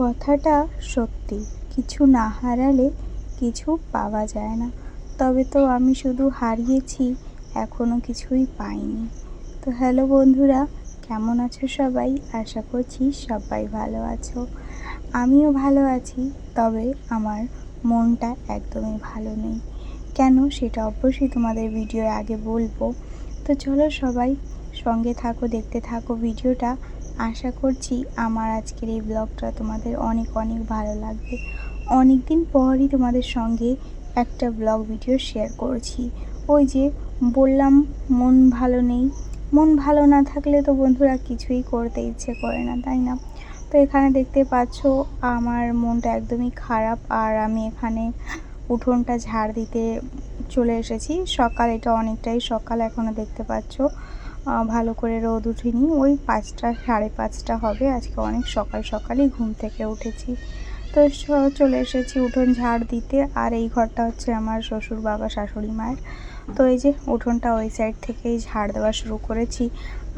কথাটা সত্যি। কিছু না হারালে কিছু পাওয়া যায় না। তবে তো আমি শুধু হারিয়েছি এখনও কিছুই পাইনি। তো হ্যালো বন্ধুরা, কেমন আছো সবাই? আশা করছি সবাই ভালো আছো। আমিও ভালো আছি, তবে আমার মনটা একদমই ভালো নেই। কেন? সেটা অবশ্যই তোমাদের ভিডিওর আগে বলব। তো চলো সবাই সঙ্গে থাকো, দেখতে থাকো ভিডিওটা। আশা করছি আমার আজকের এই ব্লগটা তোমাদের অনেক অনেক ভালো লাগবে। অনেক দিন পরই তোমাদের সঙ্গে একটা ব্লগ ভিডিও শেয়ার করছি। ওই যে বললাম, মন ভালো নেই। মন ভালো না থাকলে তো বন্ধুরা কিছুই করতে ইচ্ছে করে না, তাই না? তো এখানে দেখতে পাচ্ছ, আমার মনটা একদমই খারাপ আর আমি এখানে উঠোনটা ঝাড় দিতে চলে এসেছি। সকাল, এটা অনেকটাই সকাল এখনও দেখতে পাচ্ছ। ভালো করে রোদ উঠিনি। ওই পাঁচটা, সাড়ে পাঁচটা হবে। আজকে অনেক সকাল সকালই ঘুম থেকে উঠেছি। তো চলে এসেছি উঠোন ঝাড় দিতে। আর এই ঘরটা হচ্ছে আমার শ্বশুর বাবা, শাশুড়ি মায়ের। তো এই যে উঠোনটা ওই সাইড থেকেই ঝাড় দেওয়া শুরু করেছি।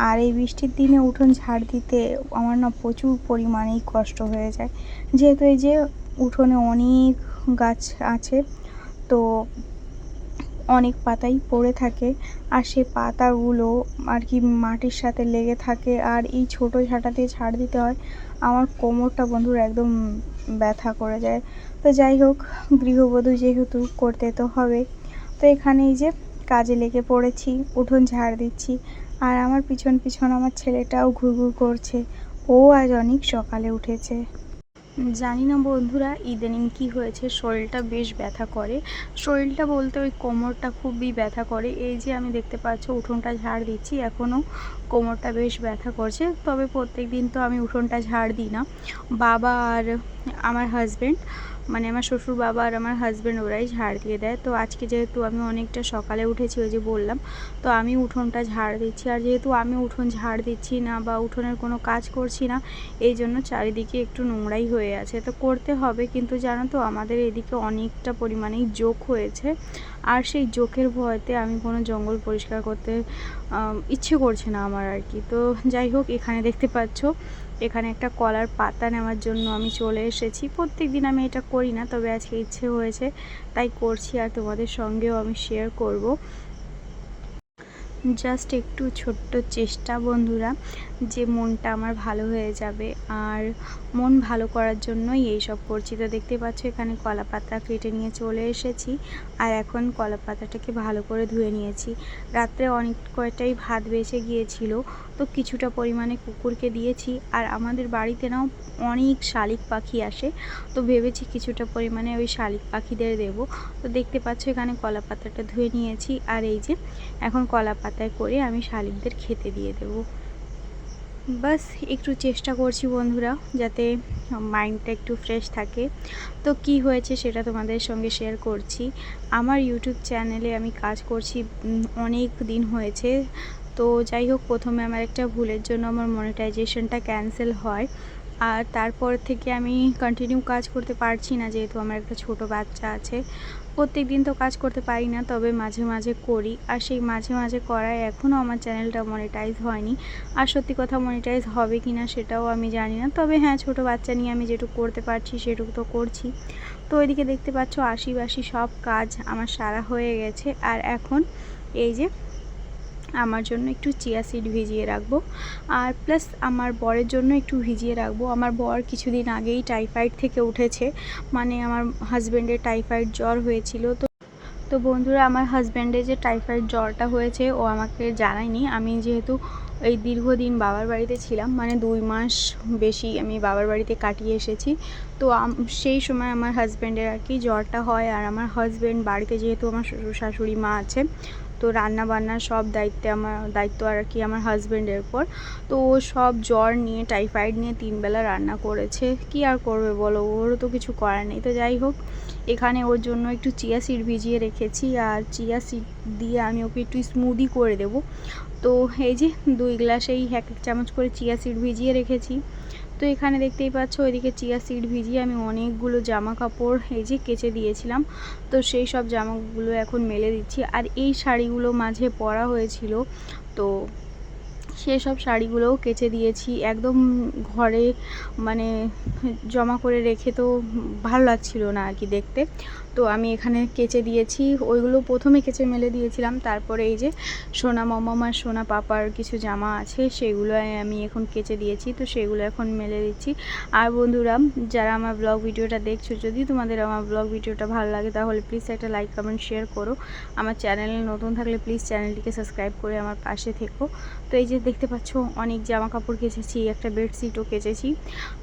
আর এই বৃষ্টির দিনে উঠোন ঝাড় দিতে আমার না প্রচুর পরিমাণেই কষ্ট হয়ে যায়। যেহেতু এই যে উঠোনে অনেক গাছ আছে, তো অনেক পাতাই পড়ে থাকে আর সে পাতাগুলো আর কি মাটির সাথে লেগে থাকে আর এই ছোটো ঝাঁটা দিয়ে ছাড় দিতে হয়, আমার কোমরটা বন্ধুর একদম ব্যথা করে যায়। তো যাই হোক, গৃহবধূ যেহেতু করতে তো হবে, তো এখানে এই যে কাজে লেগে পড়েছি, উঠোন ঝাড় দিচ্ছি আর আমার পিছন পিছন আমার ছেলেটাও ঘুরঘুর করছে। ও আজ অনেক সকালে উঠেছে। জানি না বন্ধুরা, ইদানিং কি হয়েছে, শরীরটা বেশ ব্যথা করে। শরীরটা বলতে ওই কোমরটা খুবই ব্যথা করে। এই যে আমি দেখতে পাচ্ছ, উঠোনটা ঝাড় দিচ্ছি এখনও কোমরটা বেশ ব্যথা করছে। তবে প্রত্যেক দিন তো আমি উঠোনটা ঝাড় দিই না। বাবা আর আমার হাজব্যান্ড মানে আমার শ্বশুর বাবা আর আমার হাজব্যান্ড ওরাই ঝাড় দিয়ে দেয়। তো আজকে যেহেতু আমি অনেকটা সকালে উঠেছি, ওই যে বললাম, তো আমি উঠোনটা ঝাড় দিচ্ছি। আর যেহেতু আমি উঠোন ঝাড় দিচ্ছি না বা উঠোনের কোনো কাজ করছি না, এই জন্য চারিদিকে একটু নোংরাই হয়ে আছে। তো করতে হবে, কিন্তু জানো তো, আমাদের এদিকে অনেকটা পরিমাণেই জোক হয়েছে। আর সেই জোকের ভয়তে আমি কোনো জঙ্গল পরিষ্কার করতে ইচ্ছে করছে না আমার আর কি। তো যাই হোক, এখানে দেখতে পাচ্ছ এখানে একটা কলার পাতা নেওয়ার জন্য আমি চলে এসেছি। প্রত্যেক দিন আমি এটা করি না, তবে আজকে ইচ্ছে হয়েছে, তাই করছি আর তোমাদের সঙ্গেও আমি শেয়ার করব। জাস্ট একটু ছোট্ট চেষ্টা বন্ধুরা, যে মনটা আমার ভালো হয়ে যাবে। আর মন ভালো করার জন্যই এই সব করছি। তো দেখতে পাচ্ছ, এখানে কলা পাতা কেটে নিয়ে চলে এসেছি আর এখন কলা পাতাটাকে ভালো করে ধুয়ে নিয়েছি। রাত্রে অনেক কয়টাই ভাত বেঁচে গিয়েছিল, তো কিছুটা পরিমাণে কুকুরকে দিয়েছি আর আমাদের বাড়িতে নাও অনেক শালিক পাখি আসে, তো ভেবেছি কিছুটা পরিমাণে ওই শালিক পাখিদের দেব। তো দেখতে পাচ্ছ, এখানে কলা পাতাটা ধুয়ে নিয়েছি আর এই যে এখন কলা পাতায় করে আমি শালিকদের খেতে দিয়ে দেবো। বাস, একটু চেষ্টা করছি বন্ধুরা যাতে মাইন্ডটা একটু ফ্রেশ থাকে। তো কি হয়েছে সেটা তোমাদের সঙ্গে শেয়ার করছি। আমার ইউটিউব চ্যানেলে আমি কাজ করছি অনেক দিন হয়েছে। তো যাই হোক, প্রথমে আমার একটা ভুলের জন্য আমার মনিটাইজেশনটা ক্যান্সেল হয়। আর তারপর থেকে আমি কন্টিনিউ কাজ করতে পারছি না, যেহেতু আমার একটা ছোট বাচ্চা আছে। প্রত্যেক দিন তো কাজ করতে পারি না, তবে মাঝে মাঝে করি। আর সেই মাঝে মাঝে করায় এখনও আমার চ্যানেলটা মনিটাইজ হয়নি। আর সত্যি কথা মনিটাইজ হবে কি না সেটাও আমি জানি না। তবে হ্যাঁ ছোট বাচ্চা নিয়ে আমি যেটুকু করতে পারছি সেটুকু তো করছি। তো ওইদিকে দেখতে পাচ্ছ আশিবাসি সব কাজ আমার সারা হয়ে গেছে। আর এখন এই যে আমার জন্য একটু চিয়া সিড ভিজিয়ে রাখব। আর প্লাস আমার বরের জন্য একটু ভিজিয়ে রাখব। আমার বর কিছুদিন আগেই টাইফয়েড থেকে উঠেছে। মানে আমার হাজব্যান্ডের টাইফয়েড জ্বর হয়েছিল। তো তো বন্ধুরা, আমার হাজব্যান্ডের যে টাইফয়েড জ্বরটা হয়েছে, ও আমাকে জানায়নি। আমি যেহেতু এই দীর্ঘদিন বাবার বাড়িতে ছিলাম মানে দুই মাস বেশি আমি বাবার বাড়িতে কাটিয়ে এসেছি। তো সেই সময় আমার হাজব্যান্ডের আর কি জ্বরটা হয়। আর আমার হাজব্যান্ড বাড়িতে যেহেতু আমার শ্বশুর শাশুড়ি মা আছে তো রান্না বান্না সব দায়িত্বে আমার, দায়িত্ব আর কি আমার হাজব্যান্ডের উপর। তো ও সব জ্বর নিয়ে টাইফয়েড নিয়ে তিনবেলা রান্না করেছে। কি আর করবে বলো? ওরও তো কিছু করার নেই। তো যাই হোক, এখানে ওর জন্য একটু চিয়া সিড ভিজিয়ে রেখেছি। আর চিয়া সিড দিয়ে আমি ওকে একটু স্মুদি করে দেব। তো এই যে দুই গ্লাসেই এক এক চামচ করে চিয়া সিড ভিজিয়ে রেখেছি। তো এখানে দেখতেই পাচ্ছ, ওইদিকে চিয়া সিড ভিজিয়ে আমি অনেকগুলো জামা কাপড় এই যে কেচে দিয়েছিলাম। তো সেই সব জামাগুলো এখন মেলে দিচ্ছি। আর এই শাড়িগুলো মাঝে পরা হয়েছিল, তো সেসব শাড়িগুলোও কেচে দিয়েছি। একদম ঘরে মানে জমা করে রেখে তো ভালো লাগছিল না আর কি দেখতে। তো আমি এখানে কেচে দিয়েছি। ওইগুলো প্রথমে কেচে মেলে দিয়েছিলাম। তারপরে এই যে সোনা মামা আর সোনা পাপার কিছু জামা আছে সেগুলো আমি এখন কেচে দিয়েছি। তো সেগুলো এখন মেলে দিচ্ছি। আর বন্ধুরা, যারা আমার ব্লগ ভিডিওটা দেখছ, যদি তোমাদের আমার ব্লগ ভিডিওটা ভালো লাগে, তাহলে প্লিজ একটা লাইক কমেন্ট শেয়ার করো। আমার চ্যানেলে নতুন থাকলে প্লিজ চ্যানেলটিকে সাবস্ক্রাইব করে আমার পাশে থেকো। তো এই যে দেখতে পাচ্ছ, অনেক জামা কাপড় কেচেছি, একটা বেডশিটও কেচেছি।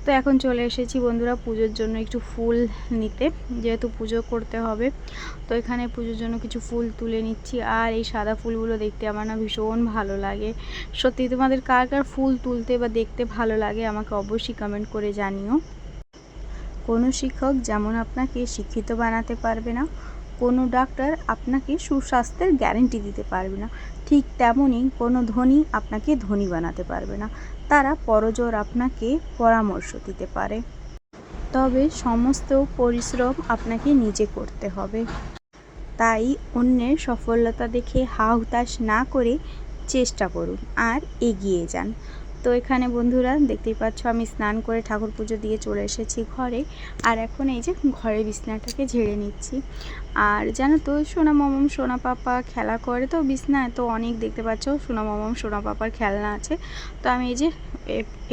তো এখন চলে এসেছি বন্ধুরা পুজোর জন্য একটু ফুল নিতে, যেহেতু পুজো করতে হবে। তো এখানে পুজোর জন্য কিছু ফুল তুলে নিচ্ছি, আর এই সাদা ফুলগুলো দেখতে আমার না ভীষণ ভালো লাগে। সত্যি, তোমাদের কার কার ফুল তুলতে বা দেখতে ভালো লাগে আমাকে অবশ্যই কমেন্ট করে জানিও। কোনো শিক্ষক যেমন আপনাকে শিক্ষিত বানাতে পারবে না কোনো ডাক্তার আপনাকে সুস্বাস্থ্যের গ্যারেন্টি দিতে পারবে না। ঠিক তেমনই কোনো ধনী আপনাকে ধনী বানাতে পারবে না। তারা পরজোর আপনাকে পরামর্শ দিতে পারে। তবে সমস্ত পরিশ্রম আপনাকে নিজে করতে হবে। তাই অন্যের সফলতা দেখে হা হুতাশ না করে চেষ্টা করুন আর এগিয়ে যান। তো এখানে বন্ধুরা দেখতেই পাচ্ছ আমি স্নান করে ঠাকুর পুজো দিয়ে চলে এসেছি ঘরে। আর এখন এই যে ঘরে বিছনাটাকে ঝেড়ে নিচ্ছি। আর জানো তো, সোনা মামাম, সোনা পাপা খেলা করে তো বিছনায়, তো অনেক দেখতে পাচ্ছ সোনা মামাম, সোনা পাপার খেলনা আছে। তো আমি এই যে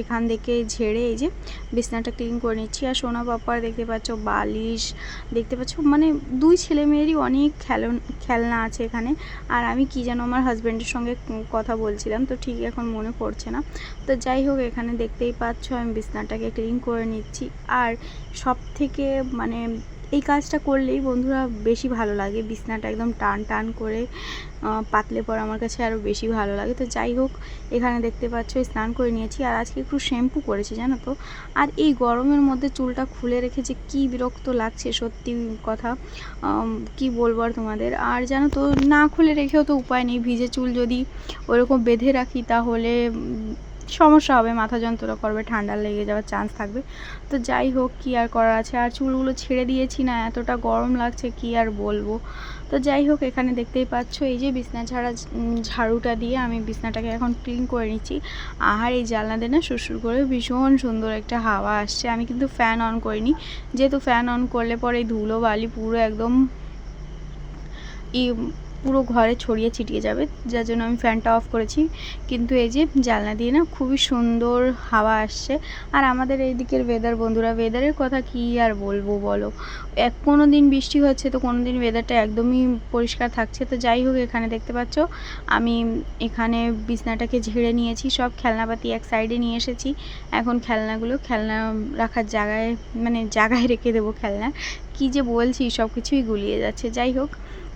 এখান থেকে ঝেড়ে এই যে বিছনাটা ক্লিন করে নিচ্ছি। আর সোনা পাপার দেখতে পাচ্ছ বালিশ, দেখতে পাচ্ছ মানে দুই ছেলে মেয়েরই অনেক খেলন, খেলনা আছে এখানে। আর আমি কি যেন আমার হাজব্যান্ডের সঙ্গে কথা বলছিলাম, তো ঠিক এখন মনে পড়ছে না। তো যাই হোক, এখানে দেখতেই পাচ্ছ আমি বিছনাটাকে ক্লিন করে নিচ্ছি। আর সব থেকে মানে এই কাজটা করলেই বন্ধুরা বেশি ভালো লাগে। বিছনাটা একদম টান টান করে পাতলে পর আমার কাছে আরও বেশি ভালো লাগে। তো যাই হোক, এখানে দেখতে পাচ্ছ, স্নান করে নিয়েছি। আর আজকে একটু শ্যাম্পু করেছি, জানো তো। আর এই গরমের মধ্যে চুলটা খুলে রেখেছে কি বিরক্ত লাগছে, সত্যি কথা কি বলব আর তোমাদের? আর জানো তো, না খুলে রেখেও তো উপায় নেই। ভিজে চুল যদি ওরকম বেঁধে রাখি, তাহলে সমস্যা হবে, মাথা যন্ত্রণা করবে, ঠান্ডা লেগে যাওয়ার চান্স থাকবে। তো যাই হোক, কী আর করার আছে? আর চুলগুলো ছেড়ে দিয়েছি না, এতটা গরম লাগছে, কি আর বলব? তো যাই হোক, এখানে দেখতেই পাচ্ছ, এই যে বিছনা ছাড়া ঝাড়ুটা দিয়ে আমি বিছনাটাকে এখন ক্লিন করে নিচ্ছি। আর এই জানলা দিয়ে না সুসুর করে ভীষণ সুন্দর একটা হাওয়া আসছে। আমি কিন্তু ফ্যান অন করিনি। যেহেতু ফ্যান অন করলে পরে ধুলো বালি পুরো একদম ই পুরো ঘরে ছড়িয়ে ছিটিয়ে যাবে, যার জন্য আমি ফ্যানটা অফ করেছি। কিন্তু এই যে জানলা দিয়ে না খুবই সুন্দর হাওয়া আসছে। আর আমাদের এই দিকের ওয়েদার বন্ধুরা ওয়েদারের কথা কি আর বলব বলো? এক কোনো দিন বৃষ্টি হচ্ছে তো কোনো দিন ওয়েদারটা একদমই পরিষ্কার থাকছে। তো যাই হোক, এখানে দেখতে পাচ্ছ, আমি এখানে বিছনাটাকে ঝেড়ে নিয়েছি, সব খেলনাপাতি এক সাইডে নিয়ে এসেছি। এখন খেলনাগুলো, খেলনা রাখার জায়গায় মানে জায়গায় রেখে দেবো খেলনা। কি যে বলছি সব কিছুই গুলিয়ে যাচ্ছে। যাই হোক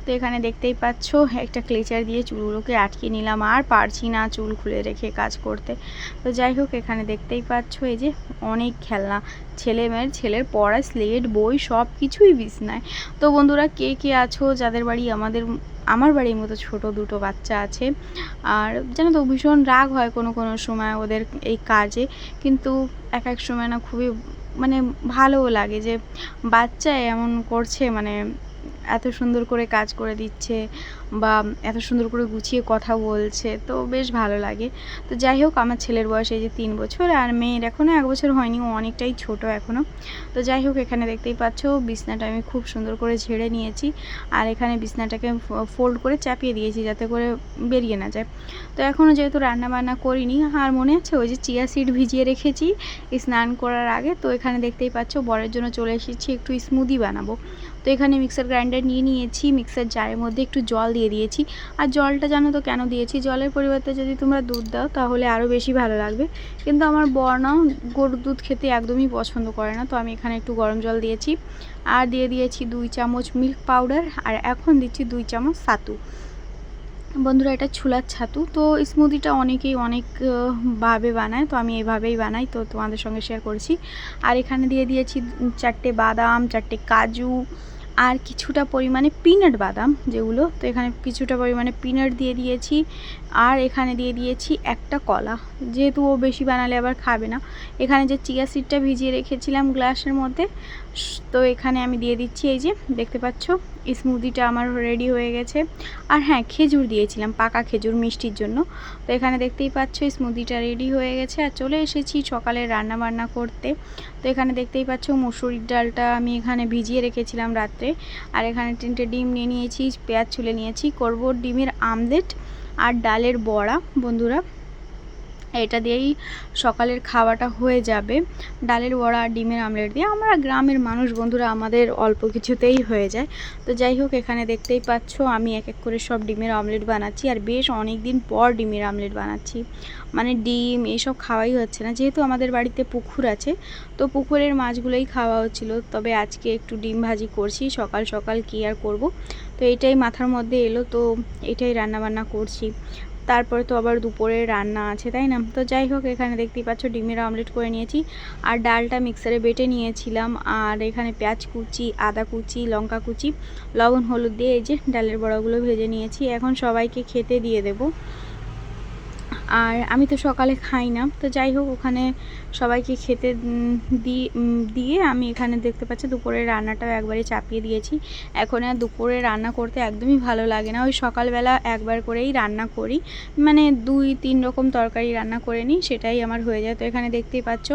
তো এখানে দেখতেই পাচ্ছ, একটা ক্লেচার দিয়ে চুলগুলোকে আটকে নিলাম আর পারছি না চুল খুলে রেখে কাজ করতে। তো যাই হোক, এখানে দেখতেই পাচ্ছ এই যে অনেক খেলনা, ছেলে মেয়ের, ছেলের পড়া, স্লেট, বই, সব কিছুই বিছনায়। তো বন্ধুরা, কে কে আছো? যাদের বাড়ি আমাদের, আমার বাড়ির মতো ছোট দুটো বাচ্চা আছে। আর জানো তো ভীষণ রাগ হয় কোনো কোনো সময় ওদের এই কাজে, কিন্তু এক এক সময় না খুবই মানে ভালোও লাগে যে বাচ্চা এমন করছে মানে এত সুন্দর করে কাজ করে দিচ্ছে বা এত সুন্দর করে গুছিয়ে কথা বলছে, তো বেশ ভালো লাগে। তো যাই হোক, আমার ছেলের বয়স এই যে তিন বছর আর মেয়ের এখনও এক বছর হয়নি, ও অনেকটাই ছোট এখনও তো যাই হোক, এখানে দেখতেই পাচ্ছ বিছনাটা আমি খুব সুন্দর করে ঝেড়ে নিয়েছি আর এখানে বিছনাটাকে ফোল্ড করে চাপিয়ে দিয়েছি যাতে করে বেরিয়ে না যায়। তো এখনও যেহেতু রান্না বান্না করিনি, আর মনে আছে ওই যে চিয়া সিড ভিজিয়ে রেখেছি স্নান করার আগে, তো এখানে দেখতেই পাচ্ছ বরের জন্য চলে এসেছি একটু স্মুদি বানাবো। তো এখানে মিক্সার গ্রাইন্ডার নিয়ে নিয়েছি মিক্সার জারের মধ্যে একটু জল দিয়ে দিয়েছি। আর জলটা জানো তো কেন দিয়েছি? জলের পরিবর্তে যদি তোমরা দুধ দাও, তাহলে আরও বেশি ভালো লাগবে। কিন্তু আমার বর নাও গরুর দুধ খেতে একদমই পছন্দ করে না, তো আমি এখানে একটু গরম জল দিয়েছি। আর দিয়ে দিয়েছি দুই চামচ মিল্ক পাউডার আর এখন দিচ্ছি দুই চামচ সাতু বন্ধুরা, এটা ছুলার ছাতু, তো স্মুদিটা অনেকেই অনেক ভাবে বানায়, তো আমি এইভাবেই বানাই, তো তোমাদের সঙ্গে শেয়ার করছি। আর এখানে দিয়ে দিয়েছি চারটে বাদাম, চারটে কাজু আর কিছুটা পরিমাণে পিনাট বাদাম যেগুলো, তো এখানে কিছুটা পরিমাণে পিনাট দিয়ে দিয়েছি আর এখানে দিয়ে দিয়েছি একটা কলা। যেহেতু ও বেশি বানালে আবার খাবে না। এখানে যে চিয়া সিডটা ভিজিয়ে রেখেছিলাম গ্লাসের মধ্যে, তো এখানে আমি দিয়ে দিচ্ছি এই যে, দেখতে পাচ্ছ? স্মুদিটা আমার রেডি হয়ে গেছে। আর হ্যাঁ খেজুর দিয়েছিলাম, পাকা খেজুর মিষ্টির জন্য। তো এখানে দেখতেই পাচ্ছ, স্মুদিটা রেডি হয়ে গেছে। আর চলে এসেছি সকালে রান্না বান্না করতে। তো এখানে দেখতেই পাচ্ছ, মুসুরির ডালটা আমি এখানে ভিজিয়ে রেখেছিলাম রাত্রে। আর এখানে তিনটে ডিম নিয়ে নিয়েছি, পেঁয়াজ ছুলে নিয়েছি, করব ডিমের আমলেট আর ডালের বড়া। বন্ধুরা এটা দিয়েই সকালের খাওয়াটা হয়ে যাবে। ডালের বড়া ডিমের আমলেট দিয়ে আমরা গ্রামের মানুষ বন্ধুরা আমাদের অল্প কিছুতেই হয়ে যায়। তো যাই হোক, এখানে দেখতেই পাচ্ছ আমি এক এক করে সব ডিমের আমলেট বানাচ্ছি আর বেশ অনেক দিন পর ডিমের আমলেট বানাচ্ছি। মানে ডিম এসব খাওয়াই হচ্ছে না, যেহেতু আমাদের বাড়িতে পুকুর আছে, তো পুকুরের মাছগুলোই খাওয়া হচ্ছিল। তবে আজকে একটু ডিম ভাজি করছি, সকাল সকাল কী আর করব? তো এটাই মাথার মধ্যে এলো, তো এটাই রান্নাবান্না করছি। তারপরে তো আবার দুপুরে রান্না আছে, তাই না? তো যাই হোক, এখানে দেখতেই পাচ্ছ ডিমের অমলেট করে নিয়েছি। আর ডালটা মিক্সারে বেটে নিয়েছিলাম। আর এখানে পেঁয়াজ কুচি, আদা কুচি, লঙ্কা কুচি, লবণ, হলুদ দিয়ে এই যে ডালের বড়াগুলো ভেজে নিয়েছি। এখন সবাইকে খেতে দিয়ে দেবো। আর আমি তো সকালে খাই না। তো যাই হোক, ওখানে সবাইকে খেতে দিয়ে আমি এখানে দেখতে পাচ্ছি দুপুরের রান্নাটাও একবারে চাপিয়ে দিয়েছি। এখন আর দুপুরে রান্না করতে একদমই ভালো লাগে না। ওই সকালবেলা একবার করেই রান্না করি। মানে দুই, তিন রকম তরকারি রান্না করে নিই, সেটাই আমার হয়ে যায়। তো এখানে দেখতেই পাচ্ছ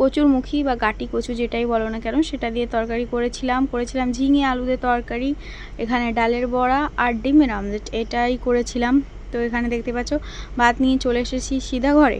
কচুর মুখী বা গাটি কচু যেটাই বলো না কেন, সেটা দিয়ে তরকারি করেছিলাম। করেছিলাম ঝিঙে আলুতে তরকারি, এখানে ডালের বড়া আর ডিমের আমলেট, এটাই করেছিলাম। তো এখানে দেখতে পাচ্ছ ভাত নিয়ে চলে এসেছি সিধা ঘরে।